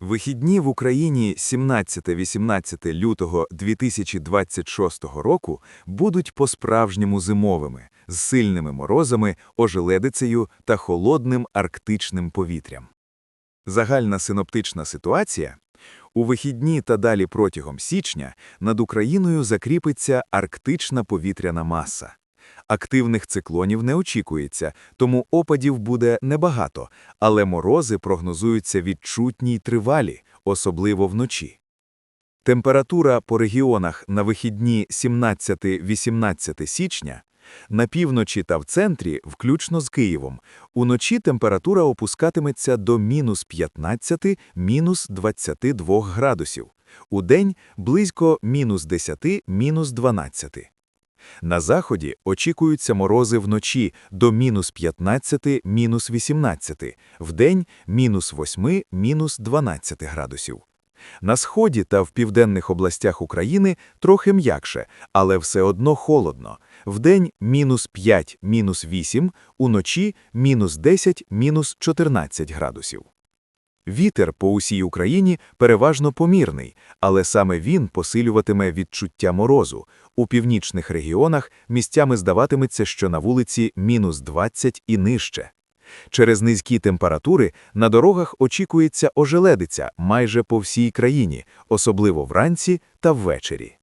Вихідні в Україні 17-18 лютого 2026 року будуть по-справжньому зимовими, з сильними морозами, ожеледицею та холодним арктичним повітрям. Загальна синоптична ситуація – у вихідні та далі протягом січня над Україною закріпиться арктична повітряна маса. Активних циклонів не очікується, тому опадів буде небагато, але морози прогнозуються відчутні й тривалі, особливо вночі. Температура по регіонах на вихідні 17-18 січня на півночі та в центрі, включно з Києвом, уночі температура опускатиметься до мінус 15, мінус 22 градусів, удень – близько мінус 10, мінус 12. На заході очікуються морози вночі до мінус 15, мінус 18, вдень – мінус 8, мінус 12 градусів. На сході та в південних областях України трохи м'якше, але все одно холодно. Вдень – мінус 5, мінус 8, уночі – мінус 10, мінус 14 градусів. Вітер по усій Україні переважно помірний, але саме він посилюватиме відчуття морозу. У північних регіонах місцями здаватиметься, що на вулиці мінус 20 і нижче. Через низькі температури на дорогах очікується ожеледиця майже по всій країні, особливо вранці та ввечері.